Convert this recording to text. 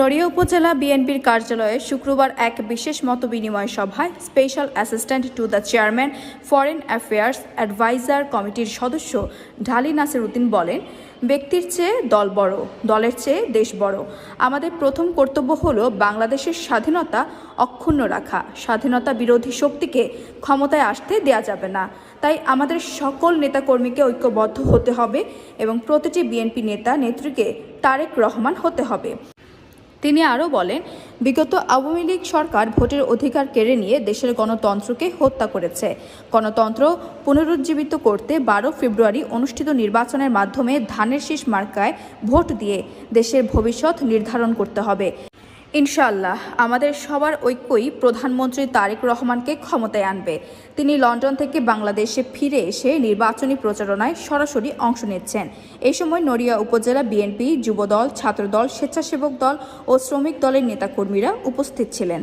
নড়িয়া উপজেলা বিএনপির কার্যালয়ে শুক্রবার এক বিশেষ মতবিনিময় সভায় special assistant to the chairman, foreign affairs adviser কমিটির সদস্য ঢালি নাসির উদ্দিন বলেন, ব্যক্তির চেয়ে দল বড়, দলের চেয়ে দেশ বড়। আমাদের প্রথম কর্তব্য হলো বাংলাদেশের স্বাধীনতা অক্ষুণ্ণ রাখা। স্বাধীনতা বিরোধী শক্তিকে ক্ষমতায় আসতে দেয়া যাবে না। তাই আমাদের সকল নেতাকর্মীকে ঐক্যবদ্ধ হতে হবে এবং প্রতিটি বিএনপি নেতা, নেত্রীকে তারেক রহমান হতে হবে। তিনি আরও বলেন, বিগত আওয়ামী লীগ সরকার ভোটের অধিকার কেড়ে নিয়ে দেশের গণতন্ত্রকে হত্যা করেছে। গণতন্ত্র পুনরুজ্জীবিত করতে বারো ফেব্রুয়ারি অনুষ্ঠিত নির্বাচনের মাধ্যমে ধানের শীষ মার্কায় ভোট দিয়ে দেশের ভবিষ্যৎ নির্ধারণ করতে হবে। ইনশাআল্লাহ, আমাদের সবার ঐক্যই প্রধানমন্ত্রী তারেক রহমানকে ক্ষমতায় আনবে। তিনি লন্ডন থেকে বাংলাদেশে ফিরে এসে নির্বাচনী প্রচারণায় সরাসরি অংশ নিচ্ছেন। এই সময় নড়িয়া উপজেলা বিএনপি, যুবদল, ছাত্রদল, স্বেচ্ছাসেবক দল ও শ্রমিক দলের নেতাকর্মীরা উপস্থিত ছিলেন।